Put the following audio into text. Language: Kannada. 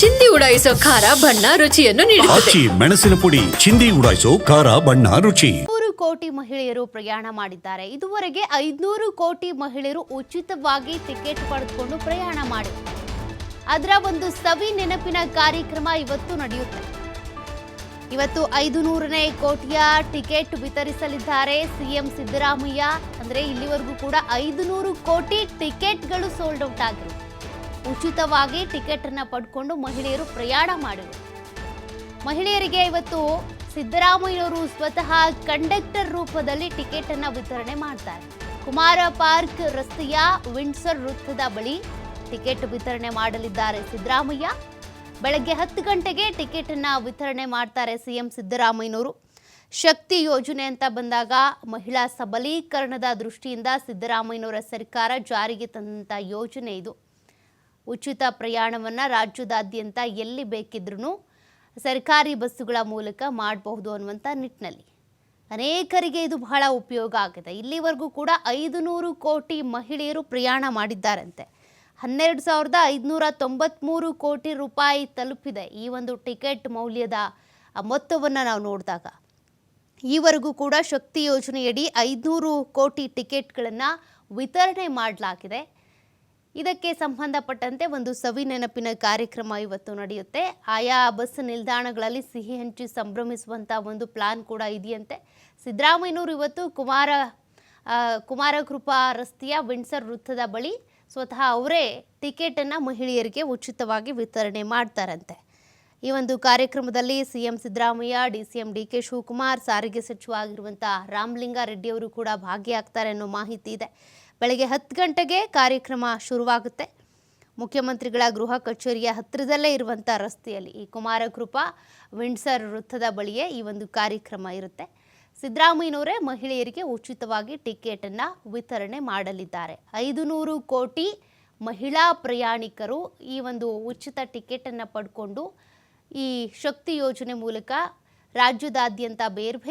ಚಿಂದಿ ಉಡಾಯಿಸೋ ಖಾರ ಬಣ್ಣ ರುಚಿಯನ್ನು ನೀಡುತ್ತದೆ. ಆಚಿ ಮೆಣಸಿನ ಪುಡಿ ಚಿಂದಿ ಉಡಾಯಿಸೋ ಖಾರ ಬಣ್ಣ ರುಚಿ. ನೂರು ಕೋಟಿ ಮಹಿಳೆಯರು ಪ್ರಯಾಣ ಮಾಡಿದ್ದಾರೆ. ಇದುವರೆಗೆ ಐದುನೂರು ಕೋಟಿ ಮಹಿಳೆಯರು ಉಚಿತವಾಗಿ ಟಿಕೆಟ್ ಪಡೆದುಕೊಂಡು ಪ್ರಯಾಣ ಮಾಡಿದ್ದಾರೆ ಅದರ ಒಂದು ಸವಿ ನೆನಪಿನ ಕಾರ್ಯಕ್ರಮ ಇವತ್ತು ನಡೆಯುತ್ತೆ. ಇವತ್ತು ಐದು ನೂರನೇ ಕೋಟಿಯ ಟಿಕೆಟ್ ವಿತರಿಸಲಿದ್ದಾರೆ ಸಿಎಂ ಸಿದ್ದರಾಮಯ್ಯ. ಅಂದ್ರೆ ಇಲ್ಲಿವರೆಗೂ ಕೂಡ ಐದು ನೂರು ಕೋಟಿ ಟಿಕೆಟ್ಗಳು ಸೋಲ್ಡ್ ಔಟ್ ಆಗಿವೆ. ಉಚಿತವಾಗಿ ಟಿಕೆಟ್ ಅನ್ನ ಪಡ್ಕೊಂಡು ಮಹಿಳೆಯರು ಪ್ರಯಾಣ ಮಾಡಿದರು. ಮಹಿಳೆಯರಿಗೆ ಇವತ್ತು ಸಿದ್ದರಾಮಯ್ಯವರು ಸ್ವತಃ ಕಂಡಕ್ಟರ್ ರೂಪದಲ್ಲಿ ಟಿಕೆಟ್ ಅನ್ನ ವಿತರಣೆ ಮಾಡ್ತಾರೆ. ಕುಮಾರ ಪಾರ್ಕ್ ರಸ್ತೆಯ ವಿಂಡ್ಸರ್ ವೃತ್ತದ ಬಳಿ ಟಿಕೆಟ್ ವಿತರಣೆ ಮಾಡಲಿದ್ದಾರೆ ಸಿದ್ದರಾಮಯ್ಯ. ಬೆಳಗ್ಗೆ ಹತ್ತು ಗಂಟೆಗೆ ಟಿಕೆಟ್ ಅನ್ನ ವಿತರಣೆ ಮಾಡ್ತಾರೆ ಸಿಎಂ ಸಿದ್ದರಾಮಯ್ಯನವರು. ಶಕ್ತಿ ಯೋಜನೆ ಅಂತ ಬಂದಾಗ ಮಹಿಳಾ ಸಬಲೀಕರಣದ ದೃಷ್ಟಿಯಿಂದ ಸಿದ್ದರಾಮಯ್ಯನವರ ಸರ್ಕಾರ ಜಾರಿಗೆ ತಂದಂಥ ಯೋಜನೆ ಇದು. ಉಚಿತ ಪ್ರಯಾಣವನ್ನು ರಾಜ್ಯದಾದ್ಯಂತ ಎಲ್ಲಿ ಬೇಕಿದ್ರೂ ಸರ್ಕಾರಿ ಬಸ್ಸುಗಳ ಮೂಲಕ ಮಾಡಬಹುದು ಅನ್ನುವಂಥ ನಿಟ್ಟಿನಲ್ಲಿ ಅನೇಕರಿಗೆ ಇದು ಬಹಳ ಉಪಯೋಗ ಆಗಿದೆ. ಇಲ್ಲಿವರೆಗೂ ಕೂಡ ಐದು ನೂರು ಕೋಟಿ ಮಹಿಳೆಯರು ಪ್ರಯಾಣ ಮಾಡಿದ್ದಾರಂತೆ. ಹನ್ನೆರಡು ಸಾವಿರದ ಐದುನೂರ ತೊಂಬತ್ತ್ಮೂರು ಕೋಟಿ ರೂಪಾಯಿ ತಲುಪಿದೆ ಈ ಒಂದು ಟಿಕೆಟ್ ಮೌಲ್ಯದ ಮೊತ್ತವನ್ನು ನಾವು ನೋಡಿದಾಗ. ಈವರೆಗೂ ಕೂಡ ಶಕ್ತಿ ಯೋಜನೆಯಡಿ ಐದುನೂರು ಕೋಟಿ ಟಿಕೆಟ್ಗಳನ್ನು ವಿತರಣೆ ಮಾಡಲಾಗಿದೆ. ಇದಕ್ಕೆ ಸಂಬಂಧಪಟ್ಟಂತೆ ಒಂದು ಸವಿ ನೆನಪಿನ ಕಾರ್ಯಕ್ರಮ ಇವತ್ತು ನಡೆಯುತ್ತೆ. ಆಯಾ ಬಸ್ ನಿಲ್ದಾಣಗಳಲ್ಲಿ ಸಿಹಿ ಹಂಚಿ ಸಂಭ್ರಮಿಸುವಂಥ ಒಂದು ಪ್ಲಾನ್ ಕೂಡ ಇದೆಯಂತೆ. ಸಿದ್ದರಾಮಯ್ಯನವರು ಇವತ್ತು ಕುಮಾರ ಕುಮಾರಕೃಪಾ ರಸ್ತೆಯ ವಿಂಡ್ಸರ್ ವೃತ್ತದ ಬಳಿ ಸ್ವತಃ ಅವರೇ ಟಿಕೆಟನ್ನು ಮಹಿಳೆಯರಿಗೆ ಉಚಿತವಾಗಿ ವಿತರಣೆ ಮಾಡ್ತಾರಂತೆ. ಈ ಒಂದು ಕಾರ್ಯಕ್ರಮದಲ್ಲಿ CM Siddaramaiah DCM C M D K Shivakumar ಸಾರಿಗೆ ಸಚಿವ ಆಗಿರುವಂಥ ರಾಮಲಿಂಗಾರೆಡ್ಡಿ ಅವರು ಕೂಡ ಭಾಗಿಯಾಗ್ತಾರೆ ಅನ್ನೋ ಮಾಹಿತಿ ಇದೆ. ಬೆಳಗ್ಗೆ ಹತ್ತು ಗಂಟೆಗೆ ಕಾರ್ಯಕ್ರಮ ಶುರುವಾಗುತ್ತೆ. ಮುಖ್ಯಮಂತ್ರಿಗಳ ಗೃಹ ಕಚೇರಿಯ ಹತ್ತಿರದಲ್ಲೇ ಇರುವಂಥ ರಸ್ತೆಯಲ್ಲಿ ಈ ಕುಮಾರಕೃಪಾ ವಿಂಡ್ಸರ್ ವೃತ್ತದ ಬಳಿಯೇ ಈ ಒಂದು ಕಾರ್ಯಕ್ರಮ ಇರುತ್ತೆ. ಸಿದ್ದರಾಮಯ್ಯನವರೇ ಮಹಿಳೆಯರಿಗೆ ಉಚಿತವಾಗಿ ಟಿಕೆಟನ್ನು ವಿತರಣೆ ಮಾಡಲಿದ್ದಾರೆ. ಐದು ನೂರು ಕೋಟಿ ಮಹಿಳಾ ಪ್ರಯಾಣಿಕರು ಈ ಒಂದು ಉಚಿತ ಟಿಕೆಟನ್ನು ಪಡ್ಕೊಂಡು ಈ ಶಕ್ತಿ ಯೋಜನೆ ಮೂಲಕ ರಾಜ್ಯದಾದ್ಯಂತ ಬೇರೆ